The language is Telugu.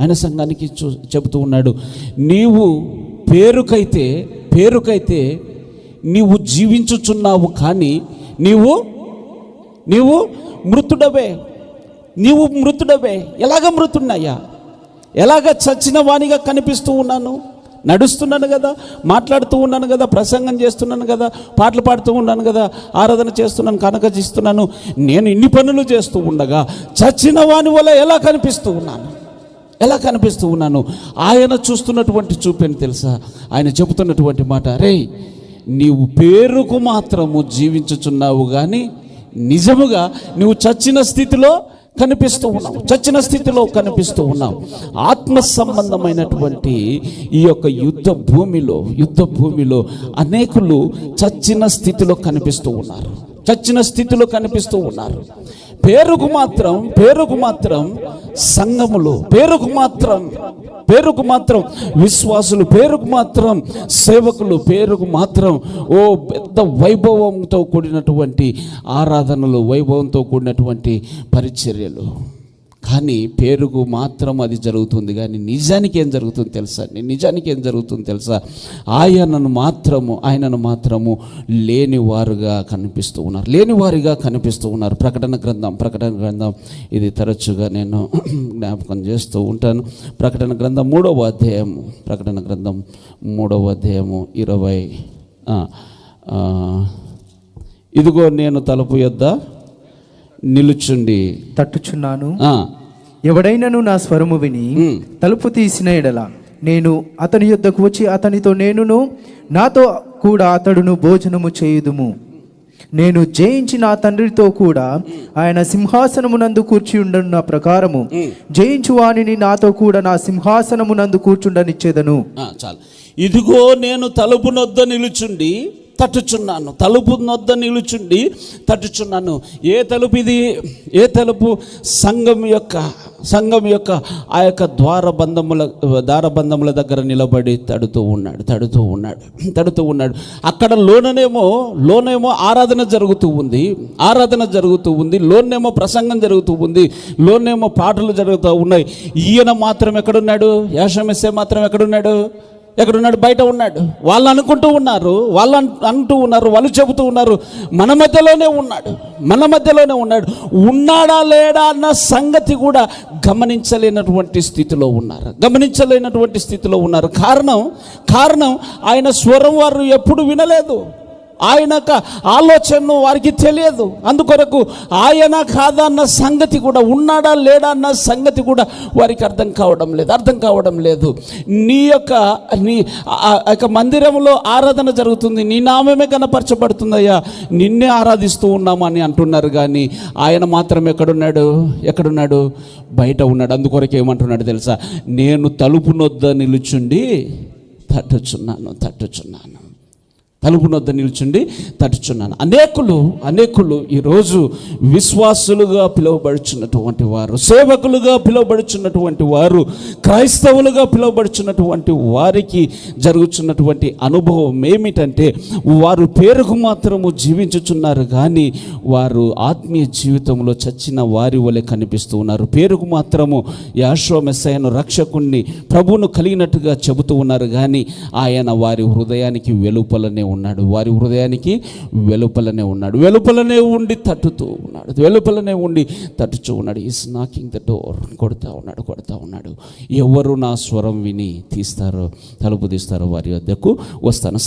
ఆయన సంఘానికి చూ చెబుతూ ఉన్నాడు నీవు పేరుకైతే పేరుకైతే నీవు జీవించుచున్నావు కానీ నీవు నీవు మృతుడవే నీవు మృతుడవే. ఎలాగ మృతున్నాయా ఎలాగ చచ్చిన వానిగా కనిపిస్తూ ఉన్నాను? నడుస్తున్నాను కదా మాట్లాడుతూ ఉన్నాను కదా ప్రసంగం చేస్తున్నాను కదా పాటలు పాడుతూ ఉన్నాను కదా ఆరాధన చేస్తున్నాను కనకజిస్తున్నాను నేను ఇన్ని పనులు చేస్తూ ఉండగా చచ్చిన వాని వల్ల ఎలా కనిపిస్తూ ఉన్నాను? ఎలా కనిపిస్తూ ఉన్నాను ఆయన చూస్తున్నటువంటి చూపని తెలుసా? ఆయన చెబుతున్నటువంటి మాట రే నీవు పేరుకు మాత్రము జీవించుచున్నావు కానీ నిజముగా నువ్వు చచ్చిన స్థితిలో కనిపిస్తూ ఉన్నావు చచ్చిన స్థితిలో కనిపిస్తూ ఉన్నావు. ఆత్మ సంబంధమైనటువంటి ఈ యొక్క యుద్ధ భూమిలో యుద్ధ భూమిలో అనేకులు చచ్చిన స్థితిలో కనిపిస్తూ ఉన్నారు చచ్చిన స్థితిలో కనిపిస్తూ ఉన్నారు. పేరుకు మాత్రం పేరుకు మాత్రం సంఘములు పేరుకు మాత్రం పేరుకు మాత్రం విశ్వాసులు పేరుకు మాత్రం సేవకులు పేరుకు మాత్రం ఓ పెద్ద వైభవంతో కూడినటువంటి ఆరాధనలు వైభవంతో కూడినటువంటి పరిచర్యలు. కానీ పేరుకు మాత్రం అది జరుగుతుంది. కానీ నిజానికి ఏం జరుగుతుంది తెలుసా? నిజానికి ఏం జరుగుతుంది తెలుసా? ఆయనను మాత్రము ఆయనను మాత్రము లేనివారుగా కనిపిస్తూ ఉన్నారు. లేనివారిగా కనిపిస్తూ ఉన్నారు. ప్రకటన గ్రంథం ప్రకటన గ్రంథం ఇది తరచుగా నేను జ్ఞాపకం చేస్తూ ఉంటాను. ప్రకటన గ్రంథం మూడవ అధ్యాయము ప్రకటన గ్రంథం మూడవ అధ్యాయము ఇరవై ఇదిగో నేను తలుపు యొద్ద నిలుచుండి. తట్టుచున్నాను. ఎవడైనను నా స్వరము విని. తలుపు తీసిన ఎడల నేను అతని యొద్దకు వచ్చి అతనితో నేనును నాతో కూడా అతడును భోజనము చేయుదుము. నేను జయించి నా తండ్రితో కూడా ఆయన సింహాసనమునందు కూర్చి ఉండున్న ప్రకారము. జయించు వానిని నాతో కూడా నా సింహాసనమునందు కూర్చుండనిచ్చేదను. ఆ, చాలు. ఇదిగో నేను తలుపు నొద్ద నిలుచుండి తట్టుచున్నాను తలుపు నొద్ద నిలుచుండి తట్టుచున్నాను ఏ తలుపు ఇది? ఏ తలుపు? సంఘం యొక్క సంఘం యొక్క ఆ యొక్క ద్వారబంధముల ద్వారబంధముల దగ్గర నిలబడి తడుతూ ఉన్నాడు తడుతూ ఉన్నాడు తడుతూ ఉన్నాడు. అక్కడ లోననేమో లోనేమో ఆరాధన జరుగుతూ ఉంది ఆరాధన జరుగుతూ ఉంది లోనేమో ప్రసంగం జరుగుతూ ఉంది లోనేమో పాటలు జరుగుతూ ఉన్నాయి. ఈయన మాత్రం ఎక్కడున్నాడు? యాషమెస్సే మాత్రం ఎక్కడున్నాడు? ఎక్కడున్నాడు? బయట ఉన్నాడు. వాళ్ళు అనుకుంటూ ఉన్నారు. వాళ్ళు అంటూ ఉన్నారు. వాళ్ళు చెబుతూ ఉన్నారు. మన మధ్యలోనే ఉన్నాడు. మన మధ్యలోనే ఉన్నాడు. ఉన్నాడా లేడా అన్న సంగతి కూడా గమనించలేనటువంటి స్థితిలో ఉన్నారు. గమనించలేనటువంటి స్థితిలో ఉన్నారు. కారణం కారణం ఆయన స్వరం వారు ఎప్పుడు వినలేదు. ఆయన ఆలోచనను వారికి తెలియదు. అందుకొరకు ఆయన కాదా అన్న సంగతి కూడా ఉన్నాడా లేడా అన్న సంగతి కూడా వారికి అర్థం కావడం లేదు అర్థం కావడం లేదు. నీ యొక్క నీ యొక్క మందిరంలో ఆరాధన జరుగుతుంది నీ నామమే కనపరచబడుతుందయ్యా. నిన్నే ఆరాధిస్తూ ఉన్నామని అంటున్నారు కానీ ఆయన మాత్రం ఎక్కడున్నాడు? ఎక్కడున్నాడు? బయట ఉన్నాడు. అందుకొరకు ఏమంటున్నాడు తెలుసా? నేను తలుపు నొద్ద నిలుచుండి తట్టుచున్నాను తట్టుచున్నాను. తలుపు నొద్ద నిల్చుండి తట్టుచున్నాను అనేకులు అనేకులు ఈరోజు విశ్వాసులుగా పిలువబడుచున్నటువంటి వారు సేవకులుగా పిలువబడుచున్నటువంటి వారు క్రైస్తవులుగా పిలువబడుచున్నటువంటి వారికి జరుగుతున్నటువంటి అనుభవం ఏమిటంటే వారు పేరుకు మాత్రము జీవించుచున్నారు కానీ వారు ఆత్మీయ జీవితంలో చచ్చిన వారి వలె కనిపిస్తూ ఉన్నారు. పేరుకు మాత్రము యాశ్వ మెస్సయను రక్షకుణ్ణి ప్రభువును కలిగినట్టుగా చెబుతూ ఉన్నారు కానీ ఆయన వారి హృదయానికి వెలుపలనే ఉన్నాడు. వారి హృదయానికి వెలుపలనే ఉన్నాడు. వెలుపలనే ఉండి తట్టుతూ ఉన్నాడు. వెలుపలనే ఉండి తట్టుచూ ఉన్నాడు. ఈస్ నాకింగ్ ద డోర్ కొడతా ఉన్నాడు కొడతా ఉన్నాడు. ఎవరు నా స్వరం విని తీస్తారో తలుపు తీస్తారో వారి వద్దకు వస్తాను.